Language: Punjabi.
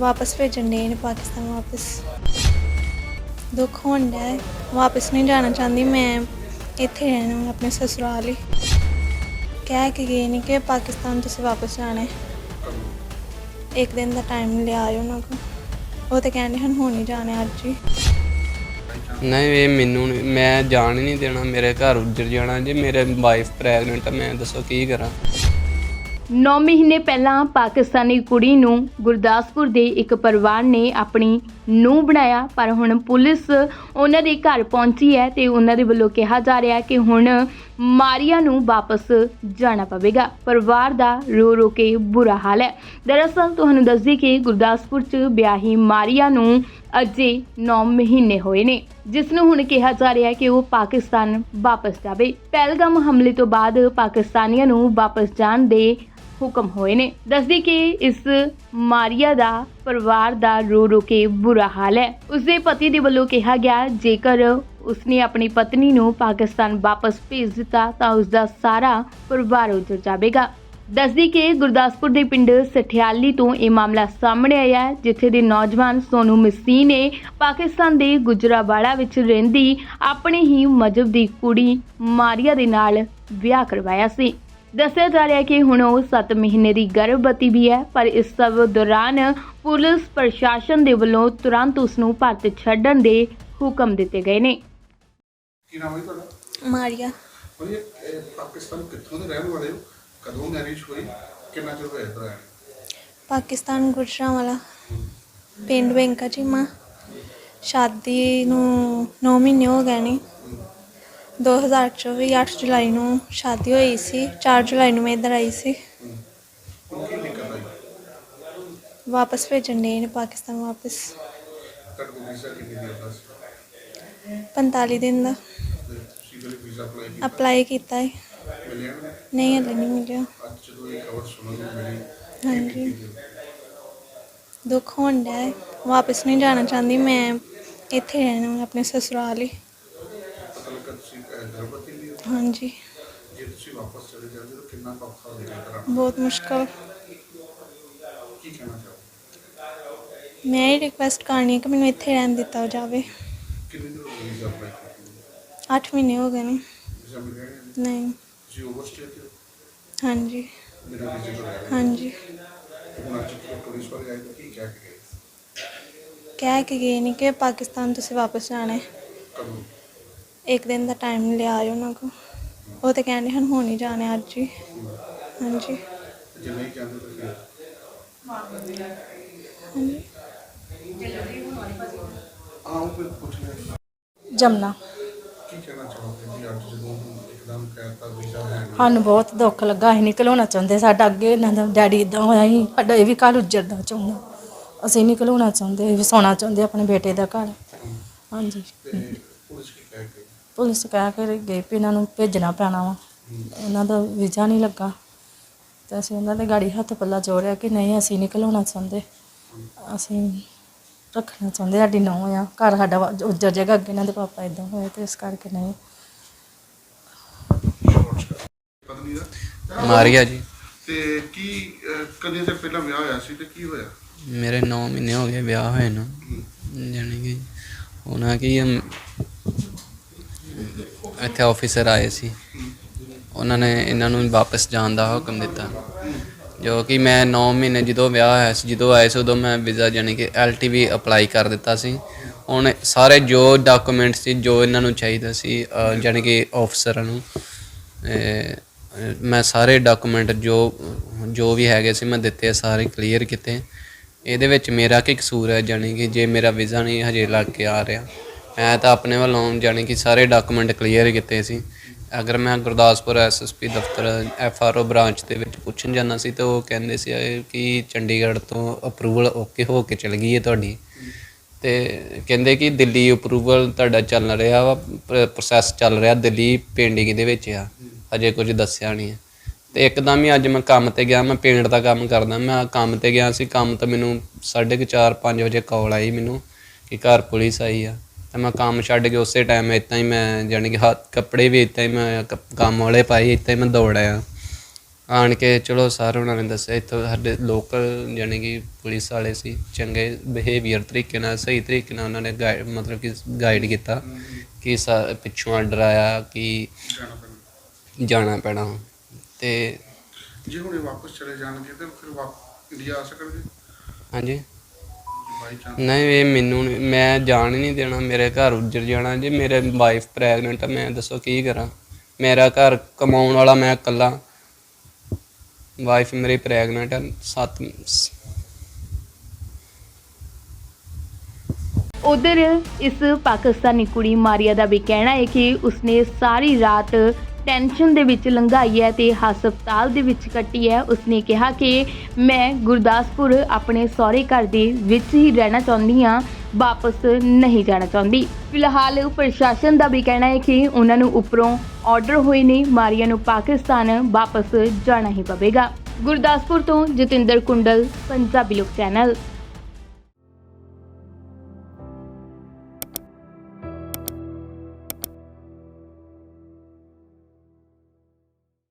ਵਾਪਸ ਭੇਜਣ ਦੇ ਨੇ ਪਾਕਿਸਤਾਨ ਵਾਪਸ। ਦੁੱਖ ਹੁੰਦਾ ਹੈ ਵਾਪਸ ਨਹੀਂ ਜਾਣਾ ਚਾਹੁੰਦੀ, ਮੈਂ ਇੱਥੇ ਰਹਿਣਾ ਆਪਣੇ ਸਸੁਰਾਲ ਹੀ। ਕਹਿ ਕੇ ਗਏ ਨੇ ਕਿ ਪਾਕਿਸਤਾਨ ਤੁਸੀਂ ਵਾਪਸ ਜਾਣਾ ਹੈ ਇੱਕ ਦਿਨ ਦਾ ਟਾਈਮ ਲਿਆ ਆਇਓ ਉਹਨਾਂ ਕੋਲ। ਉਹ ਤੇ ਕਹਿੰਦੇ ਹਨ, ਹੁਣ ਹੀ ਜਾਣਾ ਅੱਜ ਹੀ। ਨਹੀਂ, ਇਹ ਮੈਨੂੰ ਨੀ- ਮੈਂ ਜਾਣ ਹੀ ਨਹੀਂ ਦੇਣਾ। ਮੇਰੇ ਘਰ ਉੱਜੜ ਜਾਣਾ ਜੇ ਮੇਰੇ ਵਾਈਫ ਪ੍ਰੈਗਨੈਂਟ ਆ, ਮੈਂ ਦੱਸੋ ਕੀ ਕਰਾਂ। 9 ਮਹੀਨੇ ਪਹਿਲਾਂ ਪਾਕਿਸਤਾਨੀ ਕੁੜੀ ਨੂੰ ਗੁਰਦਾਸਪੁਰ ਦੇ ਇੱਕ ਪਰਿਵਾਰ ਨੇ ਆਪਣੀ ਨੂੰ ਬਣਾਇਆ, ਪਰ ਹੁਣ ਪੁਲਿਸ ਉਹਨਾਂ ਦੇ ਘਰ ਪਹੁੰਚੀ ਹੈ ਤੇ ਉਹਨਾਂ ਦੇ ਵੱਲੋਂ ਕਿਹਾ ਜਾ ਰਿਹਾ ਕਿ ਹੁਣ ਮਾਰੀਆ ਨੂੰ ਵਾਪਸ ਜਾਣਾ ਪਵੇਗਾ। ਪਰਿਵਾਰ ਦਾ ਰੋ ਰੋ ਕੇ ਬੁਰਾ ਹਾਲ ਹੈ। ਦਰਅਸਲ ਤੁਹਾਨੂੰ ਦੱਸਦੀ ਕਿ ਗੁਰਦਾਸਪੁਰ 'ਚ ਵਿਆਹੀ ਮਾਰੀਆ ਨੂੰ ਅਜੇ 9 ਮਹੀਨੇ ਹੋਏ ਨੇ, ਜਿਸ ਨੂੰ ਹੁਣ ਕਿਹਾ ਜਾ ਰਿਹਾ ਹੈ ਕਿ ਉਹ ਪਾਕਿਸਤਾਨ ਵਾਪਸ ਜਾਵੇ। ਪਹਿਲਗਾਮ ਹਮਲੇ ਤੋਂ ਬਾਅਦ ਪਾਕਿਸਤਾਨੀਆਂ ਨੂੰ ਵਾਪਸ ਜਾਣ ਦੇ ਹੁਕਮ ਹੋਏ ਨੇ। ਦੱਸਦੀ ਕਿ ਇਸ ਮਾਰੀਆ ਦਾ ਪਰਿਵਾਰ ਦਾ ਰੋ ਰੋ ਕੇ ਬੁਰਾ ਹਾਲ ਹੈ। ਉਸਦੇ ਪਤੀ ਦੇ ਵੱਲੋਂ ਕਿਹਾ ਗਿਆ, ਜੇਕਰ ਉਸਨੇ ਆਪਣੀ ਪਤਨੀ ਨੂੰ ਪਾਕਿਸਤਾਨ ਵਾਪਸ ਭੇਜ ਦਿੱਤਾ, ਤਾਂ ਉਸਦਾ ਸਾਰਾ ਪਰਿਵਾਰ ਉਜੜ ਜਾਵੇਗਾ। ਦੱਸਦੀ ਕਿ ਗੁਰਦਾਸਪੁਰ ਦੇ ਪਿੰਡ ਸਠਿਆਲੀ ਤੋਂ ਇਹ ਮਾਮਲਾ ਸਾਹਮਣੇ ਆਇਆ ਹੈ, ਜਿੱਥੇ ਦੇ ਨੌਜਵਾਨ ਸੋਨੂ ਮਸੀ ਨੇ ਪਾਕਿਸਤਾਨ ਦੇ ਗੁਜਰਾਵਾਲਾ ਵਿੱਚ ਰਹਿੰਦੀ ਆਪਣੇ ਹੀ ਮਜਬ ਦੀ ਕੁੜੀ ਮਾਰੀਆ ਦੇ ਨਾਲ ਵਿਆਹ ਕਰਵਾਇਆ ਸੀ। ਦੱਸਿਆ ਜਾ ਰਿਹਾ ਹੈ ਕਿ ਹੁਣ ਉਹ 7 ਮਹੀਨੇ ਦੀ ਗਰਭਵਤੀ ਵੀ ਹੈ ਪਰ ਇਸ ਸਭ ਦੌਰਾਨ ਪੁਲਿਸ ਪ੍ਰਸ਼ਾਸਨ ਦੇ ਵੱਲੋਂ ਤੁਰੰਤ ਉਸ ਨੂੰ ਭਾਰਤ ਛੱਡਣ ਦੇ ਹੁਕਮ ਦਿੱਤੇ ਗਏ ਨੇ। ਕੀ ਨਾਮ ਹੈ ਤੁਹਾਡਾ? ਮਾਰੀਆ। ਔਰ ਇਹ ਇਹ ਪਾਕਿਸਤਾਨ ਕਿੱਥੋਂ ਦੇ ਰਹਿਣ ਵਾਲੇ ਹੋ? ਕਦੋਂ ਮੈਰਿਜ ਹੋਈ? ਕਿੰਨਾ ਚਿਰ ਹੋਇਆ ਇੱਧਰ ਆਏ ਪਾਕਿਸਤਾਨ ਗੁਜਰਾਂਵਾਲਾ ਪਿੰਡ ਬੈਂਕਾ ਚੀਮਾ ਸ਼ਾਦੀ ਨੂੰ 9 ਮਹੀਨੇ ਹੋ ਗਏ ਨੇ। 2024 8 ਜੁਲਾਈ ਨੂੰ ਸ਼ਾਦੀ ਹੋਈ ਸੀ। 4 ਜੁਲਾਈ ਨੂੰ ਮੈਂ ਇੱਧਰ ਆਈ ਸੀ। ਹੁਣ ਕੀ ਦਿੱਕਤ ਵਾਪਸ ਭੇਜਣ ਦੇ ਨੇ ਪਾਕਿਸਤਾਨ ਵਾਪਸ। ਤੁਹਾਡੇ ਕੋਲ ਵੀਜ਼ਾ ਕਿੰਨੀ ਦੇਰ ਦਾ ਸੀ 45 ਦਿਨ ਦਾ ਤੇ ਵੀਜ਼ਾ ਅਪਲਾਈ ਕੀਤਾ ਅਪਲਾਈ ਕੀਤਾ ਹੈ ਮਿਲਿਆ ਨਾ? ਨਹੀਂ, ਹਲੇ ਨਹੀਂ ਮਿਲਿਆ। ਅੱਜ ਜਦੋਂ ਇਹ ਖਬਰ ਸੁਣਨ ਨੂੰ ਮਿਲੀ ਹਾਂਜੀ। ਦੁੱਖ ਹੁੰਦਾ ਹੈ ਵਾਪਸ ਨਹੀਂ ਜਾਣਾ ਚਾਹੁੰਦੀ। ਮੈਂ ਇੱਥੇ ਰਹਿਣਾ ਮੈਂ ਆਪਣੇ ਸਸੁਰਾਲ ਹੀ। ਪਤਾ ਲੱਗਾ ਤੁਸੀਂ ਅਹ, ਗਰਭਵਤੀ ਵੀ ਹੋ ਹਾਂਜੀ ਜੇ ਤੁਸੀਂ ਵਾਪਸ ਚਲੇ ਜਾਂਦੇ ਤਾਂ ਕਿੰਨਾ ਕੁ ਔਖਾ ਹੋਵੇਗਾ ਕਰਾਂ ਬਹੁਤ ਮੁਸ਼ਕਲ ਕੀ ਕਹਿਣਾ ਚਾਹੋ ਮੈਂ ਇਹ ਰਿਕਵੈਸਟ ਕਰਨੀ ਹੈ ਕਿ ਮੈਨੂੰ ਇੱਥੇ ਰਹਿਣ ਦਿੱਤਾ ਜਾਵੇ ਕਿੰਨੇ ਦਿਨ ਹੋ ਗਏ ਵੀਜ਼ਾ ਅਪਲਾਈ ਕੀਤੀ 8 ਮਹੀਨੇ ਹੋ ਗਏ ਨੇ ਵੀਜ਼ਾ ਮਿਲਿਆ ਨਹੀਂ ਨਹੀਂ ਤੁਸੀਂ ਓਵਰਸਟੇ ਤੇ ਹੋ? ਹਾਂਜੀ ਬਿਨਾਂ ਵੀਜ਼ੇ ਤੋਂ ਰਹਿ ਰਹੇ ਹਾਂਜੀ ਹੋ। ਹੁਣ ਅੱਜ ਜਦੋਂ ਪੁਲਿਸ ਵਾਲੇ ਆਏ ਤਾਂ ਕੀ ਕਹਿ ਕੇ ਗਏ ਕਹਿ ਕੇ ਗਏ ਨੇ ਕਿ ਪਾਕਿਸਤਾਨ ਤੁਸੀਂ ਵਾਪਸ ਜਾਣਾ ਹੈ ਕਦੋਂ ਇੱਕ ਦਿਨ ਦਾ ਟਾਈਮ ਲਿਆ ਆਇਓ ਉਹਨਾਂ ਕੋਲ। ਉਹ ਤੇ ਕਹਿੰਦੇ ਹਨ ਹੁਣ ਜਾਣਾ ਅੱਜ ਹੀ। ਹਾਂਜੀ। ਜੇ ਕਹਿੰਦੇ ਫਿਰ ਹਾਂਜੀ। ਪੁੱਛ ਲੈ ਜਮਨਾ। ਕੀ ਕਹਿਣਾ ਚਾਹੋਗੇ ਜੀ? ਅੱਜ ਜਦੋਂ ਇੱਕਦਮ ਕਹਿਤਾ ਵੀਜ਼ਾ ਹੈ ਨਹੀਂ ਸਾਨੂੰ ਬਹੁਤ ਦੁੱਖ ਲੱਗਾ ਅਸੀਂ ਨਿਕਲਣਾ ਚਾਹੁੰਦੇ ਸਾਡਾ ਅੱਗੇ ਇਹਨਾਂ ਦਾ ਡੈਡੀ ਇਦਾਂ ਹੋਇਆ ਸੀ ਸਾਡਾ ਇਹ ਵੀ ਘਰ ਉੱਜੜਦਾ ਚਾਹੁੰਦਾ। ਅਸੀਂ ਨਿਕਲਣਾ ਚਾਹੁੰਦੇ ਵਸਾਉਣਾ ਚਾਹੁੰਦੇ ਆਪਣੇ ਬੇਟੇ ਦਾ ਘਰ। ਹਾਂਜੀ। ਤੇ ਪੁਲਿਸ ਕਹਿ ਕੇ ਗਏ ਵੀ ਇਹਨਾਂ ਨੂੰ ਭੇਜਣਾ ਪੈਣਾ ਵਾ। ਇਹਨਾਂ ਦਾ ਵੀਜ਼ਾ ਨਹੀਂ ਲੱਗਾ। ਤੇ ਅਸੀਂ ਉਹਨਾਂ ਦੇ ਗਾੜੀ ਹੱਥ ਪੱਲਾ ਜੋੜਿਆ ਕਿ ਨਹੀਂ ਅਸੀਂ ਨਿਕਲਣਾ ਚਾਹੁੰਦੇ। ਅਸੀਂ ਰੱਖਣਾ ਚਾਹੁੰਦੇ ਸਾਡੀ ਨੌਂ ਆ। ਘਰ ਸਾਡਾ ਵਾ- ਉੱਜੜ ਜਾਏਗਾ ਅੱਗੇ ਇਹਨਾਂ ਦੇ ਪਾਪਾ ਇਦਾਂ ਹੋਏ ਤੇ ਇਸ ਕਰਕੇ ਨਹੀਂ। ਪਤਨੀ ਦਾ ਮਾਰੀਆ ਜੀ। ਤੇ ਕੀ ਅਹ, ਕਦੇ ਤੇ ਪਹਿਲਾਂ ਵਿਆਹ ਹੋਇਆ ਸੀ ਤੇ ਕੀ ਹੋਇਆ? ਮੇਰੇ 9 ਮਹੀਨੇ ਹੋ ਗਏ ਵਿਆਹ ਹੋਏ ਨੂੰ। ਜਾਣੀ ਕਿ ਉਹਨਾਂ ਕੀ ਇੱਥੇ ਆਫੀਸਰ ਆਏ ਸੀ। ਉਹਨਾਂ ਨੇ ਇਹਨਾਂ ਨੂੰ ਵਾਪਸ ਜਾਣ ਦਾ ਹੁਕਮ ਦਿੱਤਾ। ਜੋ ਕਿ ਮੈਂ 9 ਮਹੀਨੇ ਜਦੋਂ ਵਿਆਹ ਹੋਇਆ ਸੀ ਜਦੋਂ ਆਏ ਸੀ ਉਦੋਂ ਮੈਂ ਵੀਜ਼ਾ ਜਾਣੀ ਕਿ ਐਲਟੀਵੀ ਅਪਲਾਈ ਕਰ ਦਿੱਤਾ ਸੀ। ਹੁਣ ਸਾਰੇ ਜੋ ਡਾਕੂਮੈਂਟ ਸੀ ਜੋ ਇਹਨਾਂ ਨੂੰ ਚਾਹੀਦਾ ਸੀ ਅ, ਜਾਣੀ ਕਿ ਆਫਸਰਾਂ ਨੂੰ ਮੈਂ ਸਾਰੇ ਡਾਕੂਮੈਂਟ ਜੋ ਜੋ ਵੀ ਹੈਗੇ ਸੀ ਮੈਂ ਦਿੱਤੇ ਸਾਰੇ ਕਲੀਅਰ ਕੀਤੇ। ਇਹਦੇ ਵਿੱਚ ਮੇਰਾ ਕੀ ਕਸੂਰ ਹੈ ਜਾਣੀ ਕਿ ਜੇ ਮੇਰਾ ਵੀਜ਼ਾ ਨਹੀਂ ਹਜੇ ਲੱਗ ਕੇ ਆ ਰਿਹਾ। ਮੈਂ ਤਾਂ ਆਪਣੇ ਵੱਲੋਂ ਜਾਣੀ ਕਿ ਸਾਰੇ ਡਾਕੂਮੈਂਟ ਕਲੀਅਰ ਕੀਤੇ ਸੀ। ਅਗਰ ਮੈਂ ਗੁਰਦਾਸਪੁਰ ਐਸਐਸਪੀ ਦਫ਼ਤਰ ਐਫਆਰਓ ਬ੍ਰਾਂਚ ਦੇ ਵਿੱਚ ਪੁੱਛਣ ਜਾਣਾ ਸੀ ਤਾਂ ਉਹ ਕਹਿੰਦੇ ਸੀ ਕਿ ਚੰਡੀਗੜ੍ਹ ਤੋਂ ਅਪਰੂਵਲ ਓਕੇ ਹੋ ਕੇ ਚਲ ਗਈ ਹੈ ਤੁਹਾਡੀ। ਤੇ ਕਹਿੰਦੇ ਕਿ ਦਿੱਲੀ ਅਪਰੂਵਲ ਤੁਹਾਡਾ ਚੱਲ ਰਿਹਾ ਵਾ ਪ੍ਰੋਸੈਸ ਚੱਲ ਰਿਹਾ ਦਿੱਲੀ ਪੇਂਡਿੰਗ ਦੇ ਵਿੱਚ ਆ ਅਜੇ ਕੁਝ ਦੱਸਿਆ ਨਹੀਂ ਹੈ। ਤੇ ਇੱਕਦਮ ਹੀ ਅੱਜ ਮੈਂ ਕੰਮ ਤੇ ਗਿਆ, ਮੈਂ ਪੇਂਟ ਦਾ ਕੰਮ ਕਰਦਾ, ਮੈਂ ਕੰਮ ਤੇ ਗਿਆ ਸੀ, ਕੰਮ ਤਾਂ ਮੈਨੂੰ 4:30 5 ਵਜੇ ਕਾਲ ਆਈ ਮੈਨੂੰ ਕਿ ਘਰ ਪੁਲਿਸ ਆਈ ਆ। ਤੇ ਮੈਂ ਕੰਮ ਛੱਡ ਕੇ ਉਸੇ ਟਾਈਮ ਇਤਾਂ ਹੀ ਮੈਂ ਜਾਣੀ ਕਿ ਹੱਥ ਕੱਪੜੇ ਵੀ ਇਤਾਂ ਹੀ ਮੈਂ ਕ- ਕੰਮ ਵਾਲੇ ਪਾਏ ਇਤਾਂ ਹੀ ਮੈਂ ਦੌੜ ਆਇਆ ਆਣ ਕੇ ਚਲੋ ਸਰ ਉਹਨਾਂ ਨੇ ਦੱਸਿਆ ਇੱਥੋਂ ਸਾਡੇ ਲੋਕਲ ਜਾਣੀ ਕਿ ਪੁਲਿਸ ਵਾਲੇ ਸੀ ਚੰਗੇ ਬਿਹੇਵੀਅਰ ਤਰੀਕੇ ਨਾਲ ਸਹੀ ਤਰੀਕੇ ਨਾਲ ਉਹਨਾਂ ਨੇ ਗਾਈਡ ਮਤਲਬ ਕਿ ਗਾਈਡ ਕੀਤਾ ਕਿ ਸਾ- ਪਿੱਛੋਂ ਆਰਡਰ ਆਇਆ ਕਿ ਜਾਣਾ ਪੈਣਾ। ਜਾਣਾ ਪੈਣਾ। ਤੇ ਜੇ ਹੁਣੇ ਵਾਪਸ ਚਲੇ ਜਾਣਗੇ ਤਾਂ ਫਿਰ ਵਾਪ ਇੰਡੀਆ ਆ ਸਕਣਗੇ? ਹਾਂਜੀ। ਨਹੀਂ ਇਹ ਮੈਨੂੰ ਨੀ- ਮੈਂ ਜਾਣ ਹੀ ਨਹੀਂ ਦੇਣਾ ਮੇਰੇ ਘਰ ਉੱਜੜ ਜਾਣਾ ਜੀ ਮੇਰੇ ਵਾਈਫ ਪ੍ਰੈਗਨੈਂਟ ਆ ਮੈਂ ਦੱਸੋ ਕੀ ਕਰਾਂ? ਮੇਰਾ ਘਰ ਕਮਾਉਣ ਵਾਲਾ ਮੈਂ ਇਕੱਲਾ। ਵਾਈਫ ਮੇਰੀ ਪ੍ਰੈਗਨੈਂਟ ਹੈ ਸੱਤ ਉਧਰ ਇਸ ਪਾਕਿਸਤਾਨੀ ਕੁੜੀ ਮਾਰੀਆ ਦਾ ਵੀ ਕਹਿਣਾ ਹੈ ਕਿ ਉਸਨੇ ਸਾਰੀ ਰਾਤ ਟੈਨਸ਼ਨ ਦੇ ਵਿੱਚ ਲੰਘਾਈ ਹੈ ਤੇ ਹਸਪਤਾਲ ਦੇ ਵਿੱਚ ਕੱਟੀ ਹੈ। ਉਸਨੇ ਕਿਹਾ ਕਿ ਮੈਂ ਗੁਰਦਾਸਪੁਰ ਆਪਣੇ ਸਹੁਰੇ ਘਰ ਦੇ ਵਿੱਚ ਹੀ ਰਹਿਣਾ ਚਾਹੁੰਦੀ ਹਾਂ, ਵਾਪਸ ਨਹੀਂ ਜਾਣਾ ਚਾਹੁੰਦੀ। ਫਿਲਹਾਲ ਪ੍ਰਸ਼ਾਸਨ ਦਾ ਵੀ ਕਹਿਣਾ ਹੈ ਕਿ ਉਹਨਾਂ ਨੂੰ ਉੱਪਰੋਂ ਆਰਡਰ ਹੋਏ ਨੇ, ਮਾਰੀਆ ਨੂੰ ਪਾਕਿਸਤਾਨ ਵਾਪਸ ਜਾਣਾ ਹੀ ਪਵੇਗਾ। ਗੁਰਦਾਸਪੁਰ ਤੋਂ ਜਤਿੰਦਰ ਕੁੰਡਲ, ਪੰਜਾਬੀ ਲੋਕ ਚੈਨਲ।